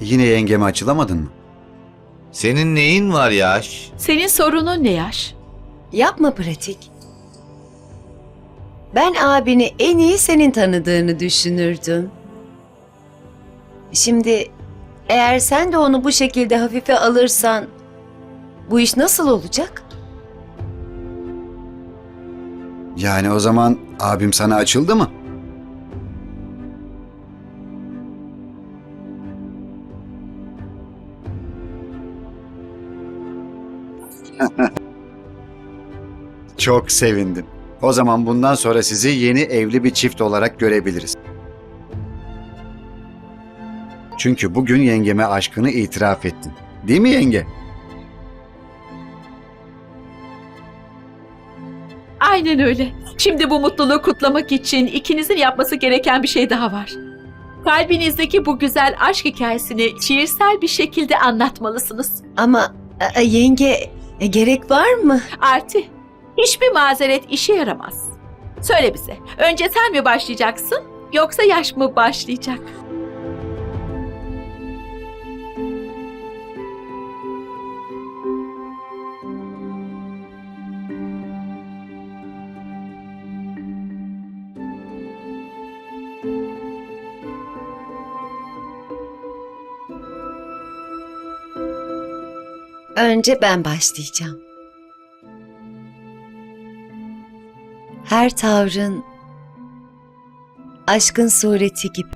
Yine yengeme açılamadın mı? Senin neyin var yaş? Senin sorunun ne yaş? Yapma pratik. Ben abini en iyi senin tanıdığını düşünürdüm. Şimdi eğer sen de onu bu şekilde hafife alırsan bu iş nasıl olacak? Yani o zaman abim sana açıldı mı? Çok sevindim. O zaman bundan sonra sizi yeni evli bir çift olarak görebiliriz. Çünkü bugün yengeme aşkını itiraf ettin. Değil mi yenge? Aynen öyle. Şimdi bu mutluluğu kutlamak için ikinizin yapması gereken bir şey daha var. Kalbinizdeki bu güzel aşk hikayesini şiirsel bir şekilde anlatmalısınız. Ama e, e, yenge e, gerek var mı? Arti, hiçbir mazeret işe yaramaz. Söyle bize, önce sen mi başlayacaksın yoksa yaş mı başlayacak? Önce ben başlayacağım. Her tavrın aşkın sureti gibi.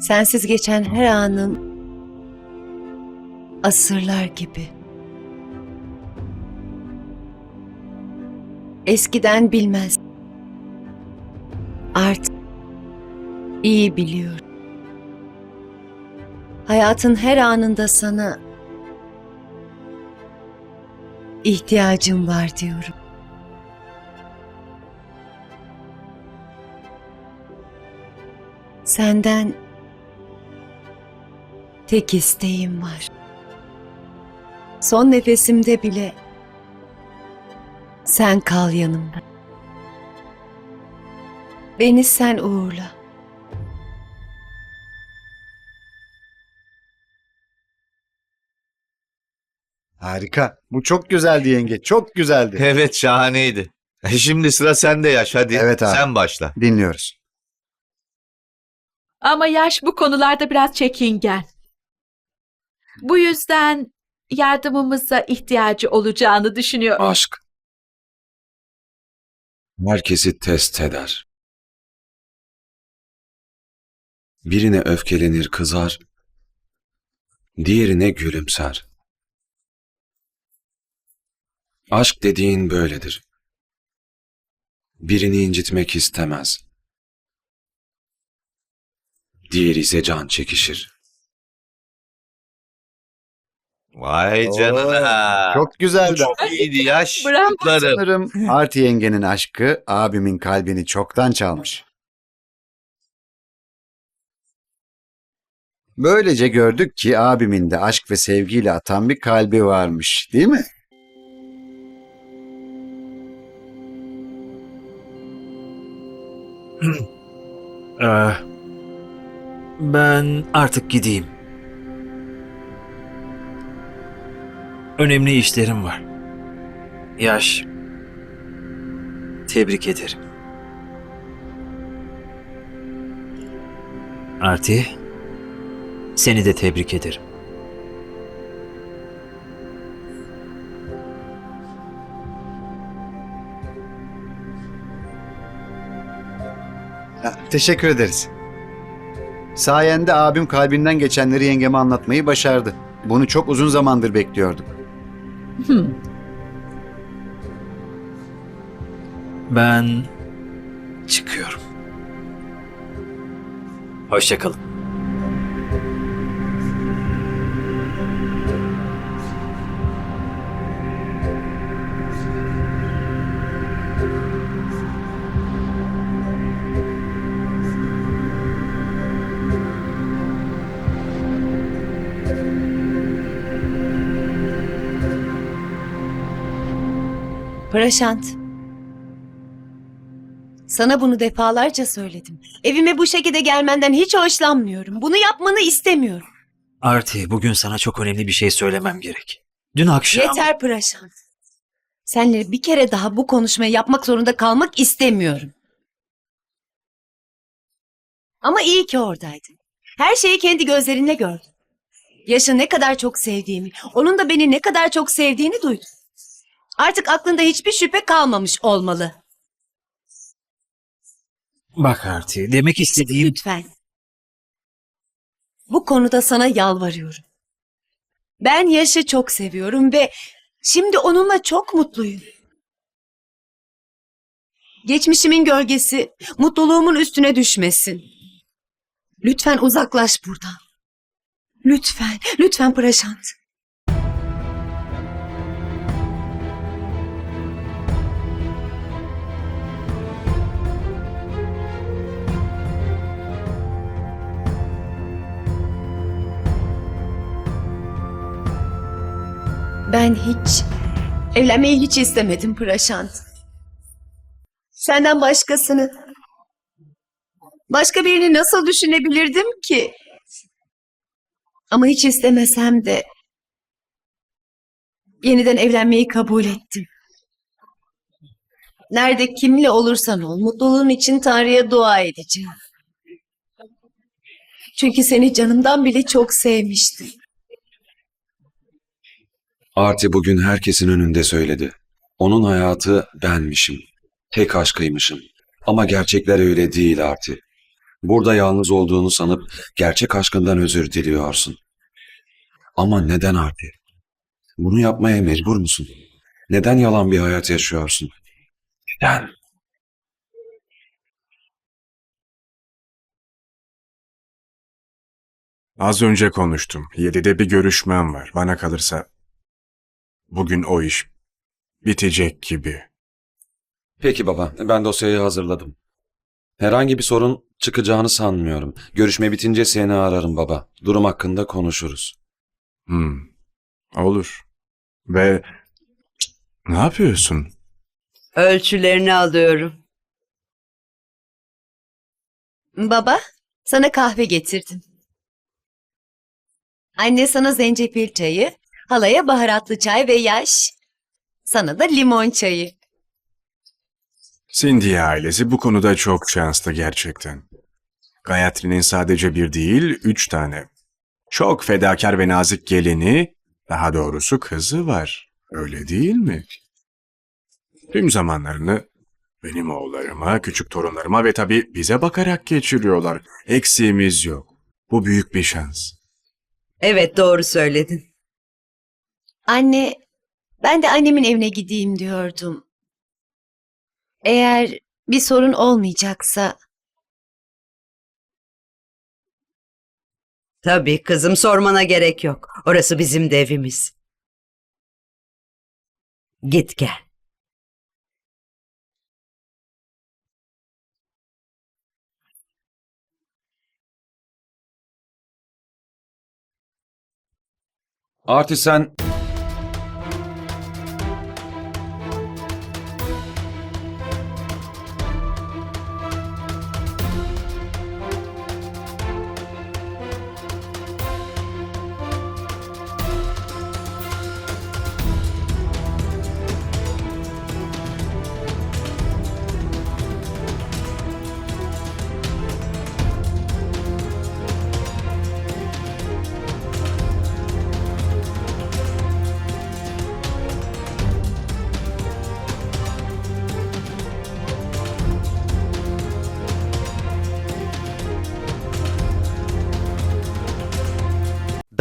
Sensiz geçen her anım asırlar gibi. Eskiden bilmez. Artık iyi biliyorum. Hayatın her anında sana ihtiyacım var diyorum. Senden tek isteğim var. Son nefesimde bile sen kal yanımda. Beni sen uğurla. Harika. Bu çok güzeldi yenge. Çok güzeldi. Evet şahaneydi. E, Şimdi sıra sende yaş hadi. Evet abi. Sen başla. Dinliyoruz. Ama yaş bu konularda biraz çekingen. Bu yüzden yardımımıza ihtiyacı olacağını düşünüyor. Aşk. Herkesi test eder. Birine öfkelenir, kızar. Diğerine gülümser. Aşk dediğin böyledir. Birini incitmek istemez. Diğeri ise can çekişir. Vay canına. Çok güzeldi. Çok iyiydi yaş. Bravo. Kutlarım. Sanırım Arti yengenin aşkı abimin kalbini çoktan çalmış. Böylece gördük ki abimin de aşk ve sevgiyle atan bir kalbi varmış, değil mi? Ee, ben artık gideyim. Önemli işlerim var. Yaş. Tebrik ederim. Arti. Seni de tebrik ederim. Teşekkür ederiz. Sayende abim kalbinden geçenleri yengeme anlatmayı başardı. Bunu çok uzun zamandır bekliyorduk. Hmm. Ben çıkıyorum. Hoşçakalın. Praşant. Sana bunu defalarca söyledim. Evime bu şekilde gelmenden hiç hoşlanmıyorum. Bunu yapmanı istemiyorum. Arti, bugün sana çok önemli bir şey söylemem gerek. Dün akşam... Yeter Praşan. Seninle bir kere daha bu konuşmayı yapmak zorunda kalmak istemiyorum. Ama iyi ki oradaydın. Her şeyi kendi gözlerinle gördün. Yaş'ı ne kadar çok sevdiğimi, onun da beni ne kadar çok sevdiğini duydum. Artık aklında hiçbir şüphe kalmamış olmalı. Bak Arti, demek istediğim... Lütfen. Bu konuda sana yalvarıyorum. Ben Yaş'ı çok seviyorum ve şimdi onunla çok mutluyum. Geçmişimin gölgesi mutluluğumun üstüne düşmesin. Lütfen uzaklaş buradan. Lütfen, lütfen Praşant. Ben hiç evlenmeyi hiç istemedim Praşant. Senden başkasını başka birini nasıl düşünebilirdim ki? Ama hiç istemesem de yeniden evlenmeyi kabul ettim. Nerede kimle olursan ol mutluluğun için Tanrı'ya dua edeceğim. Çünkü seni canımdan bile çok sevmiştim. Arti bugün herkesin önünde söyledi. Onun hayatı benmişim. Tek aşkıymışım. Ama gerçekler öyle değil Arti. Burada yalnız olduğunu sanıp gerçek aşkından özür diliyorsun. Ama neden Arti? Bunu yapmaya mecbur musun? Neden yalan bir hayat yaşıyorsun? Neden? Az önce konuştum. Yedide bir görüşmem var. Bana kalırsa bugün o iş bitecek gibi. Peki baba, ben dosyayı hazırladım. Herhangi bir sorun çıkacağını sanmıyorum. Görüşme bitince seni ararım baba. Durum hakkında konuşuruz. Hmm. Olur. Ve ne yapıyorsun? Ölçülerini alıyorum. Baba, sana kahve getirdim. Anne sana zencefil çayı, halaya baharatlı çay ve yaş. Sana da limon çayı. Cindy ailesi bu konuda çok şanslı gerçekten. Gayatri'nin sadece bir değil, üç tane. Çok fedakar ve nazik gelini, daha doğrusu kızı var. Öyle değil mi? Tüm zamanlarını benim oğullarıma, küçük torunlarıma ve tabii bize bakarak geçiriyorlar. Eksiğimiz yok. Bu büyük bir şans. Evet doğru söyledin. Anne, ben de annemin evine gideyim diyordum. Eğer bir sorun olmayacaksa Tabii kızım sormana gerek yok. Orası bizim de evimiz. Git gel. Arti sen...